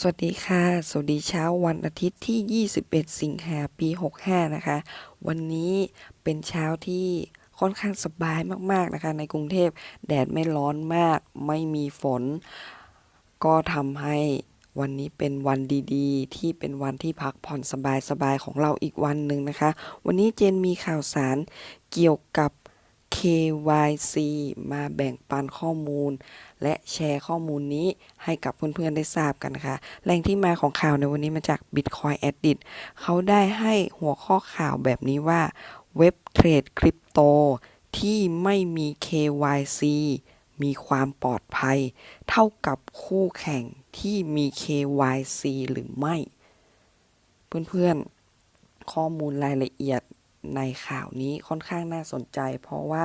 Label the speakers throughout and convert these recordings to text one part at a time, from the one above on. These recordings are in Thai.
Speaker 1: สวัสดีค่ะ สวัสดีเช้าวันอาทิตย์ที่ 21 สิงหาปี 65 นะคะ วันนี้เป็นเช้าที่ค่อนข้างสบายมากๆนะคะ ในกรุงเทพแดดไม่ร้อนมาก ไม่มีฝน ก็ทำให้วันนี้เป็นวันดีๆ ที่เป็นวันที่พักผ่อนสบายๆ ของเราอีกวันหนึ่งนะคะ วันนี้เจนมีข่าวสารเกี่ยวกับ KYC มาแบ่งปันข้อมูล และแชร์ข้อมูลนี้ให้กับเพื่อนๆได้ทราบกันนะคะแหล่งที่มาของข่าวในวันนี้มาจาก Bitcoin Edit เขาได้ให้หัวข้อข่าวแบบนี้ว่าเว็บเทรดคริปโตที่ไม่มี KYC มีความปลอดภัย เท่ากับคู่แข่งที่มี KYC หรือไม่ เพื่อนๆ ข้อมูลรายละเอียด ในข่าวนี้ค่อนข้างน่าสนใจ เพราะว่า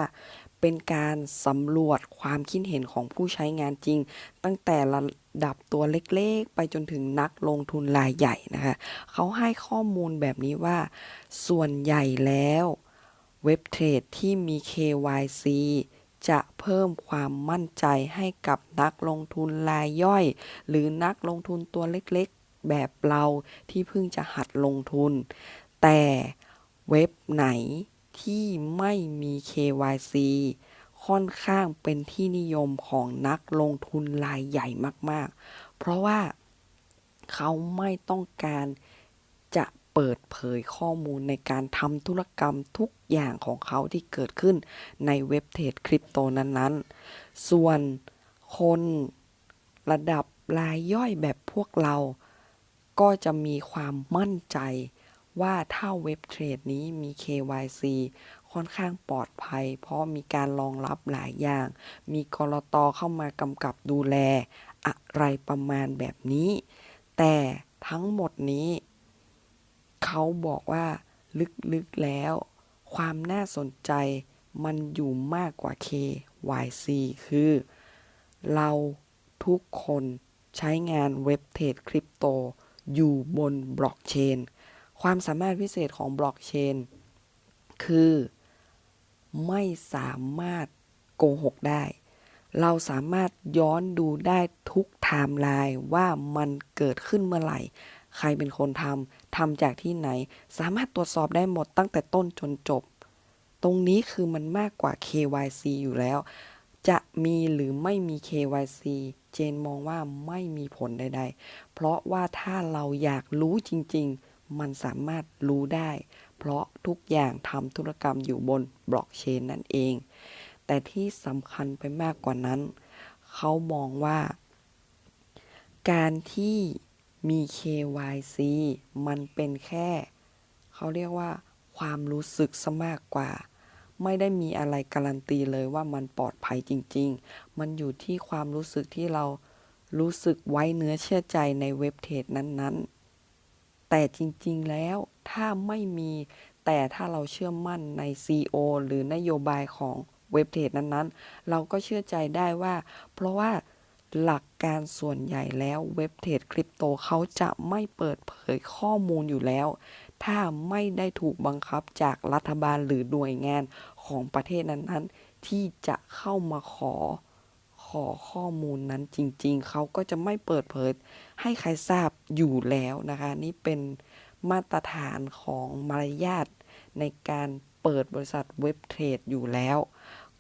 Speaker 1: เป็นการสำรวจความคิดเห็นของผู้ใช้งานจริง ตั้งแต่ระดับตัวเล็กๆ ไปจนถึงนักลงทุนรายใหญ่นะคะเขาให้ข้อมูลแบบนี้ว่า ส่วนใหญ่แล้วเว็บเทรดที่มี KYC จะเพิ่มความมั่นใจให้กับนักลงทุนรายย่อย หรือนักลงทุนตัวเล็กๆ แบบเราที่เพิ่งจะหัดลงทุน แต่ เว็บไหนที่ไม่มี KYC ค่อนข้างเป็นที่นิยมของนักลงทุนรายใหญ่มาก ๆ เพราะว่าเขาไม่ต้องการจะเปิดเผยข้อมูลในการทำธุรกรรมทุกอย่างของเขาที่เกิดขึ้นในเว็บเทรดคริปโตนั้น ๆ ส่วนคนระดับรายย่อยแบบพวกเรา ก็จะมีความมั่นใจ ว่าถ้าเว็บเทรดนี้มี KYC ค่อนข้างปลอดภัย เพราะมีการรองรับหลายอย่าง มีกรตเข้ามากำกับดูแล อะไรประมาณแบบนี้ แต่ทั้งหมดนี้ เขาบอกว่าลึกๆแล้ว ความน่าสนใจมันอยู่มากกว่า KYC คือ เราทุกคนใช้งานเว็บเทรดคริปโต อยู่บนบล็อกเชน ความสามารถพิเศษของบล็อกเชนคือไม่สามารถโกหกได้ เราสามารถย้อนดูได้ทุกไทม์ไลน์ว่ามันเกิดขึ้นเมื่อไหร่ ใครเป็นคนทำทำจากที่ไหน สามารถตรวจสอบได้หมดตั้งแต่ต้นจนจบ ตรงนี้คือมันมากกว่า KYC อยู่แล้ว จะมีหรือไม่มี KYC เจนมองว่าไม่มีผลใดๆ เพราะว่าถ้าเราอยากรู้จริง ๆ มันสามารถรู้ได้ เพราะทุกอย่างทำธุรกรรมอยู่บนบล็อกเชนนั่นเอง แต่ที่สำคัญไปมากกว่านั้น เขามองว่า การที่มี KYC มันเป็นแค่ เขาเรียกว่าความรู้สึกซะมากกว่า ไม่ได้มีอะไรการันตีเลยว่ามันปลอดภัยจริง ๆ มันอยู่ที่ความรู้สึกที่เรารู้สึกไว้เนื้อเชื่อใจในเว็บเทรดนั้นๆ แต่จริงๆแล้วถ้าไม่มีแต่ถ้าเราเชื่อมั่นใน CEO หรือนโยบายของเว็บเทรดนั้นๆ เราก็เชื่อใจได้ว่า เพราะว่าหลักการส่วนใหญ่แล้วเว็บเทรดคริปโตเขาจะไม่เปิดเผยข้อมูลอยู่แล้ว ถ้าไม่ได้ถูกบังคับจากรัฐบาลหรือหน่วยงานของประเทศนั้นๆ ที่จะเข้ามาขอขอข้อมูลนั้นจริง ๆ เขาก็จะไม่เปิดเผยให้ใครทราบ อยู่แล้วนะคะ นี่เป็นมาตรฐานของมารยาทในการเปิดบริษัทเว็บเทรดอยู่แล้ว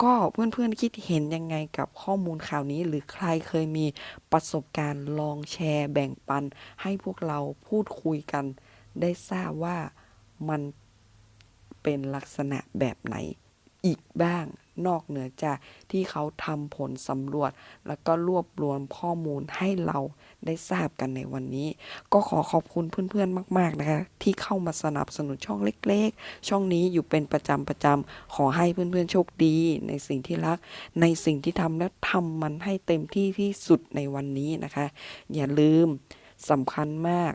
Speaker 1: ก็เพื่อนๆคิดเห็นยังไงกับข้อมูลข่าวนี้ หรือใครเคยมีประสบการณ์ลองแชร์แบ่งปัน ให้พวกเราพูดคุยกัน ได้ทราบว่ามันเป็นลักษณะแบบไหนอีกบ้าง นอกเหนือจากที่เขาทำผลสำรวจ แล้วก็รวบรวมข้อมูลให้เราได้ทราบกันในวันนี้ ก็ขอขอบคุณเพื่อนๆมาก ๆนะคะ ที่เข้ามาสนับสนุนช่องเล็กๆ ช่องนี้อยู่เป็นประจำประจำขอให้เพื่อนๆโชคดี ในสิ่งที่รัก ในสิ่งที่ทำแล้วทำมันให้เต็มที่ที่สุดในวันนี้นะคะ อย่าลืมสำคัญมาก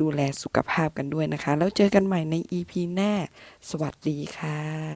Speaker 1: ดูแลสุขภาพกันด้วยนะคะ แล้วเจอกันใหม่ใน EP หน้า สวัสดีค่ะ